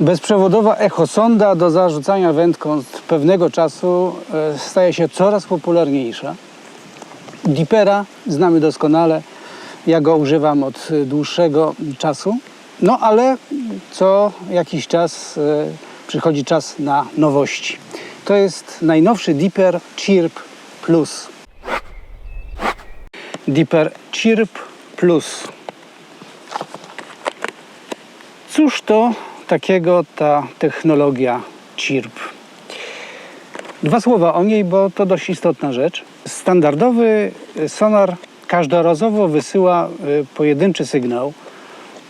Bezprzewodowa echosonda do zarzucania wędką od pewnego czasu e, staje się coraz popularniejsza. Dipera znamy doskonale. Ja go używam od dłuższego czasu. No ale co jakiś czas e, przychodzi czas na nowości. To jest najnowszy Dipper Chirp Plus. Dipper Chirp Plus. Cóż to takiego ta technologia Chirp? Dwa słowa o niej, bo to dość istotna rzecz. Standardowy sonar każdorazowo wysyła y, pojedynczy sygnał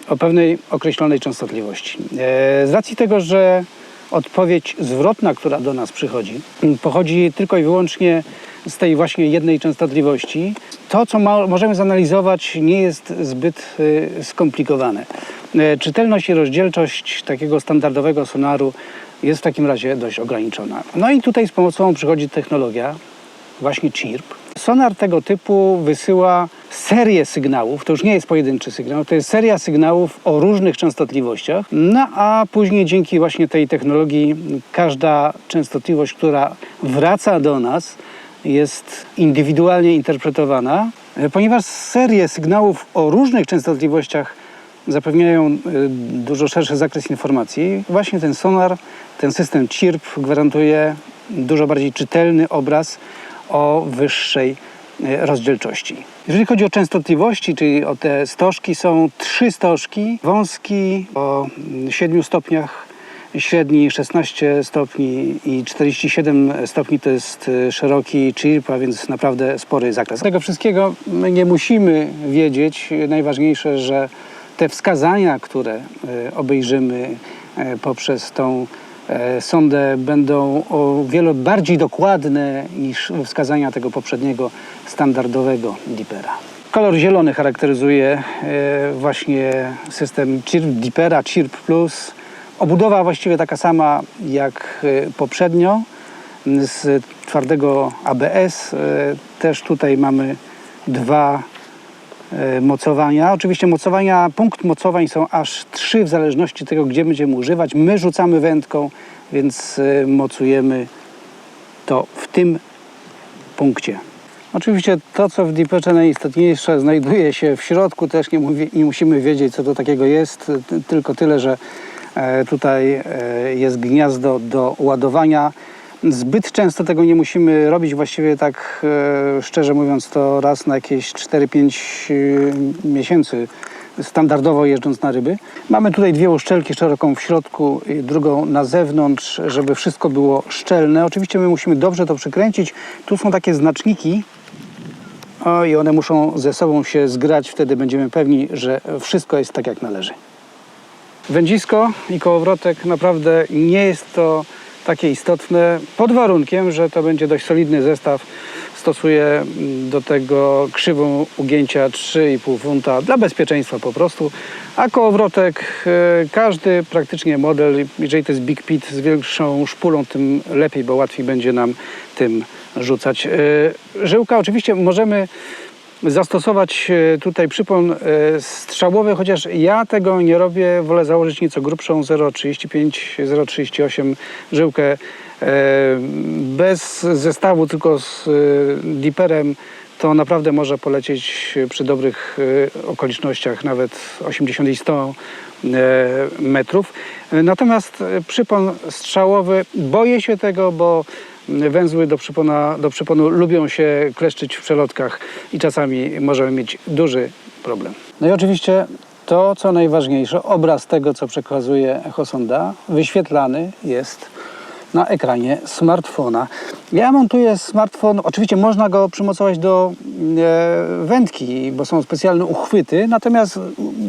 o pewnej określonej częstotliwości. E, Z racji tego, że odpowiedź zwrotna, która do nas przychodzi, m, pochodzi tylko i wyłącznie z tej właśnie jednej częstotliwości, to, co możemy zanalizować, nie jest zbyt y, skomplikowane. E, Czytelność i rozdzielczość takiego standardowego sonaru jest w takim razie dość ograniczona. No i tutaj z pomocą przychodzi technologia, właśnie CHIRP. Sonar tego typu wysyła serię sygnałów, to już nie jest pojedynczy sygnał, to jest seria sygnałów o różnych częstotliwościach, no a później dzięki właśnie tej technologii każda częstotliwość, która wraca do nas, jest indywidualnie interpretowana, e, ponieważ serie sygnałów o różnych częstotliwościach zapewniają y, dużo szerszy zakres informacji. Właśnie ten sonar, ten system CHIRP gwarantuje dużo bardziej czytelny obraz o wyższej y, rozdzielczości. Jeżeli chodzi o częstotliwości, czyli o te stożki, są trzy stożki. Wąski o mm, 7 stopniach, średni 16 stopni i 47 stopni to jest y, szeroki chirp, a więc naprawdę spory zakres. Tego wszystkiego nie musimy wiedzieć. Najważniejsze, że te wskazania, które e, obejrzymy e, poprzez tą e, sondę, będą o wiele bardziej dokładne niż wskazania tego poprzedniego standardowego Dipera. Kolor zielony charakteryzuje właśnie system Chirp Dipera, Plus. Obudowa właściwie taka sama jak poprzednio z twardego ABS. Też tutaj mamy dwa mocowania. Oczywiście mocowania, punkt mocowań są aż trzy w zależności tego, gdzie będziemy używać. My rzucamy wędką, więc e, mocujemy to w tym punkcie. Oczywiście to, co w Deeperze najistotniejsze, znajduje się w środku. Też nie, mówi, nie musimy wiedzieć, co to takiego jest. Ty- Tylko tyle, że e, tutaj e, jest gniazdo do ładowania. Zbyt często tego nie musimy robić. Właściwie tak e, szczerze mówiąc, to raz na jakieś 4-5 e, miesięcy standardowo jeżdżąc na ryby. Mamy tutaj dwie uszczelki, szeroką w środku i drugą na zewnątrz, żeby wszystko było szczelne. Oczywiście my musimy dobrze to przykręcić. Tu są takie znaczniki, o, i one muszą ze sobą się zgrać. Wtedy będziemy pewni, że wszystko jest tak, jak należy. Wędzisko i kołowrotek naprawdę nie jest to takie istotne, pod warunkiem, że to będzie dość solidny zestaw. Stosuję do tego krzywą ugięcia 3,5 funta dla bezpieczeństwa po prostu. A kołowrotek, e, każdy praktycznie model, jeżeli to jest Big Pit z większą szpulą, tym lepiej, bo łatwiej będzie nam tym rzucać. E, Żyłka oczywiście możemy zastosować e, tutaj przypon e, strzałowy, chociaż ja tego nie robię. Wolę założyć nieco grubszą 0,35, 0,38 żyłkę e, bez zestawu, tylko z diperem. To naprawdę może polecieć przy dobrych okolicznościach, nawet 80 i 100 e, metrów. Natomiast przypon strzałowy, boję się tego, bo węzły do, przypona, do przyponu lubią się kleszczyć w przelotkach i czasami możemy mieć duży problem. No i oczywiście to, co najważniejsze, obraz tego, co przekazuje echosonda, wyświetlany jest na ekranie smartfona. Ja montuję smartfon, oczywiście można go przymocować do e, wędki, bo są specjalne uchwyty, natomiast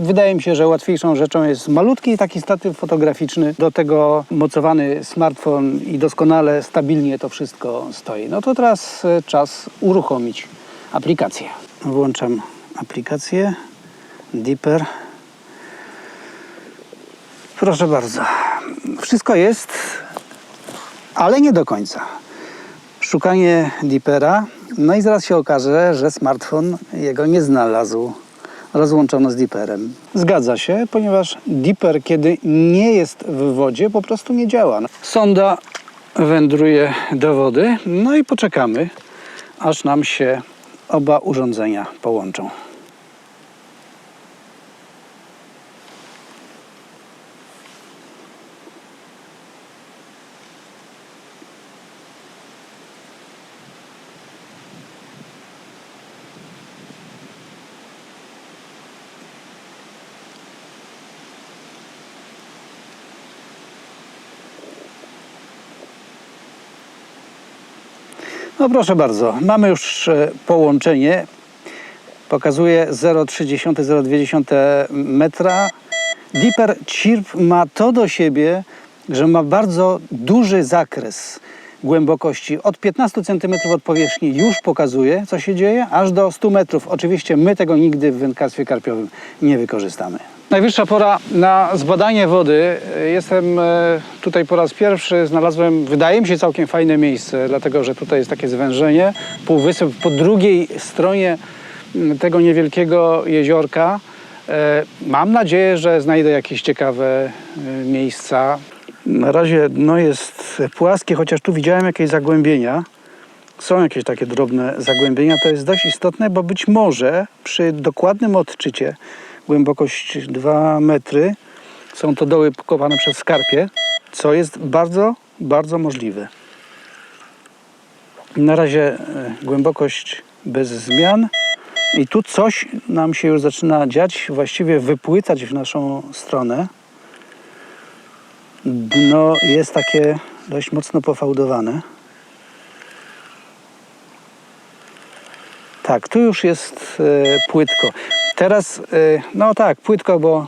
wydaje mi się, że łatwiejszą rzeczą jest malutki taki statyw fotograficzny, do tego mocowany smartfon i doskonale, stabilnie to wszystko stoi. No to teraz e, czas uruchomić aplikację. Włączam aplikację Deeper. Proszę bardzo. Wszystko jest ale nie do końca. Szukanie Deepera, no i zaraz się okaże, że smartfon jego nie znalazł. rozłączone z diperem. Zgadza się, ponieważ diper, kiedy nie jest w wodzie, po prostu nie działa. Sonda wędruje do wody, no i poczekamy, aż nam się oba urządzenia połączą. No proszę bardzo, mamy już e, połączenie. Pokazuje 0,3-0,2 metra. Deeper Chirp ma to do siebie, że ma bardzo duży zakres głębokości. Od 15 cm od powierzchni już pokazuje, co się dzieje, aż do 100 metrów. Oczywiście my tego nigdy w wędkarstwie karpiowym nie wykorzystamy. Najwyższa pora na zbadanie wody. Jestem e, tutaj po raz pierwszy. Znalazłem, wydaje mi się, całkiem fajne miejsce, dlatego że tutaj jest takie zwężenie. Półwysep po drugiej stronie tego niewielkiego jeziorka. E, Mam nadzieję, że znajdę jakieś ciekawe e, miejsca. Na razie dno jest płaskie, chociaż tu widziałem jakieś zagłębienia. Są jakieś takie drobne zagłębienia. To jest dość istotne, bo być może przy dokładnym odczycie głębokość 2 metry są to doły kopane przez skarpie, co jest bardzo, bardzo możliwe. Na razie e, głębokość bez zmian. I tu coś nam się już zaczyna dziać, właściwie wypłycać w naszą stronę. Dno jest takie dość mocno pofałdowane. Tak, tu już jest e, płytko. Teraz, e, no tak, płytko, bo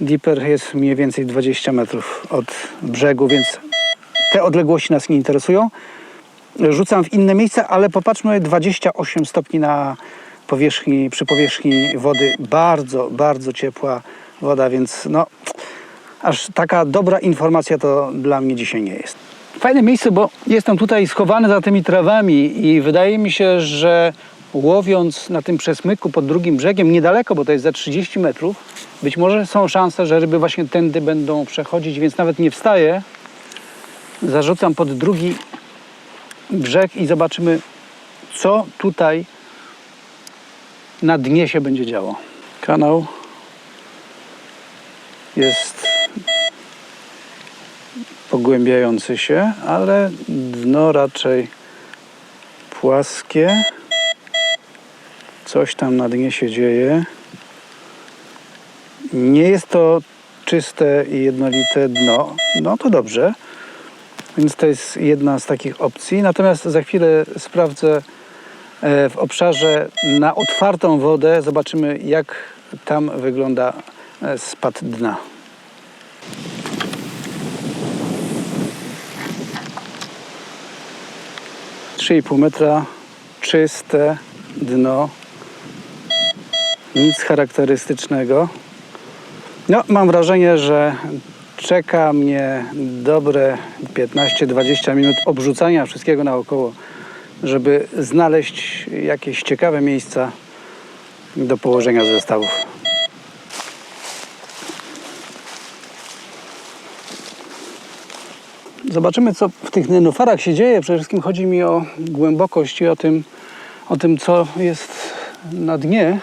Deeper jest mniej więcej 20 metrów od brzegu, więc te odległości nas nie interesują. Rzucam w inne miejsca, ale popatrzmy, 28 stopni na powierzchni, przy powierzchni wody. Bardzo, bardzo ciepła woda, więc no, aż taka dobra informacja to dla mnie dzisiaj nie jest. Fajne miejsce, bo jestem tutaj schowany za tymi trawami i wydaje mi się, że łowiąc na tym przesmyku pod drugim brzegiem, niedaleko, bo to jest za 30 metrów, być może są szanse, że ryby właśnie tędy będą przechodzić, więc nawet nie wstaję. Zarzucam pod drugi brzeg i zobaczymy, co tutaj na dnie się będzie działo. Kanał jest pogłębiający się, ale dno raczej płaskie. Coś tam na dnie się dzieje. Nie jest to czyste i jednolite dno. No to dobrze. Więc to jest jedna z takich opcji. Natomiast za chwilę sprawdzę e, w obszarze na otwartą wodę. Zobaczymy, jak tam wygląda e, spad dna. Trzy pół metra, czyste dno, nic charakterystycznego. No, mam wrażenie, że czeka mnie dobre 15-20 minut obrzucania wszystkiego naokoło, żeby znaleźć jakieś ciekawe miejsca do położenia zestawów. Zobaczymy, co w tych nenufarach się dzieje. Przede wszystkim chodzi mi o głębokość i o tym, o tym co jest na dnie.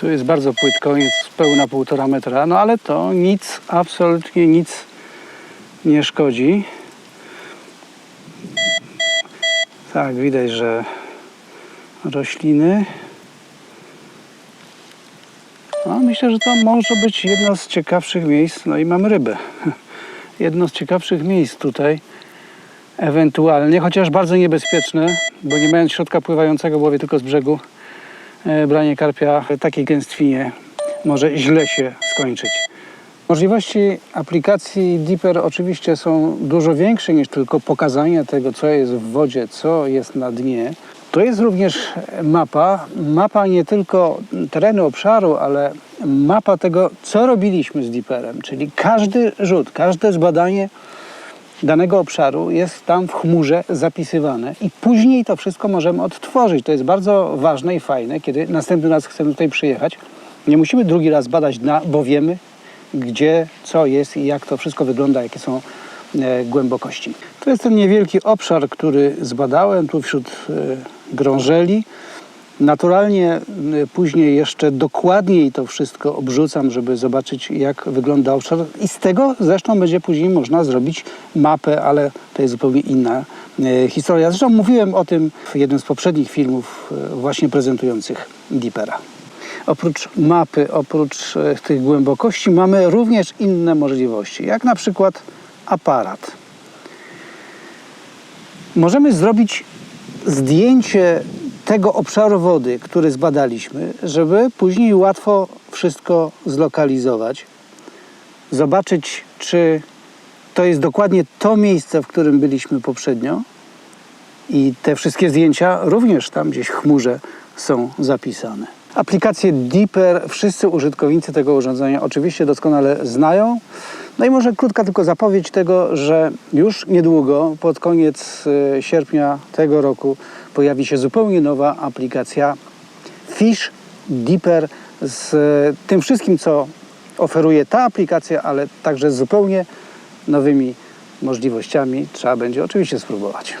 Tu jest bardzo płytko, jest pełna półtora metra, no ale to nic, absolutnie nic nie szkodzi. Tak, widać, że rośliny. No, myślę, że to może być jedno z ciekawszych miejsc. No i mamy rybę. Jedno z ciekawszych miejsc tutaj. Ewentualnie, chociaż bardzo niebezpieczne, bo nie mając środka pływającego, łowię tylko z brzegu. E, branie karpia w takiej gęstwinie może źle się skończyć. Możliwości aplikacji Deeper oczywiście są dużo większe niż tylko pokazanie tego, co jest w wodzie, co jest na dnie. To jest również mapa, mapa nie tylko terenu obszaru, ale mapa tego, co robiliśmy z Deeperem, czyli każdy rzut, każde zbadanie danego obszaru jest tam w chmurze zapisywane i później to wszystko możemy odtworzyć. To jest bardzo ważne i fajne, kiedy następny raz chcemy tutaj przyjechać. Nie musimy drugi raz badać dna, bo wiemy, gdzie co jest i jak to wszystko wygląda, jakie są e, głębokości. To jest ten niewielki obszar, który zbadałem tu wśród e, grążeli. Naturalnie później jeszcze dokładniej to wszystko obrzucam, żeby zobaczyć, jak wygląda obszar. I z tego zresztą będzie później można zrobić mapę, ale to jest zupełnie inna y, historia. Zresztą mówiłem o tym w jednym z poprzednich filmów, y, właśnie prezentujących Deepera. Oprócz mapy, oprócz y, tych głębokości, mamy również inne możliwości, jak na przykład aparat. Możemy zrobić zdjęcie tego obszaru wody, który zbadaliśmy, żeby później łatwo wszystko zlokalizować, zobaczyć, czy to jest dokładnie to miejsce, w którym byliśmy poprzednio. I te wszystkie zdjęcia również tam gdzieś w chmurze są zapisane. Aplikację Deeper wszyscy użytkownicy tego urządzenia oczywiście doskonale znają. No i może krótka tylko zapowiedź tego, że już niedługo, pod koniec e, sierpnia tego roku, pojawi się zupełnie nowa aplikacja Fish Deeper z e, tym wszystkim, co oferuje ta aplikacja, ale także z zupełnie nowymi możliwościami. Trzeba będzie oczywiście spróbować.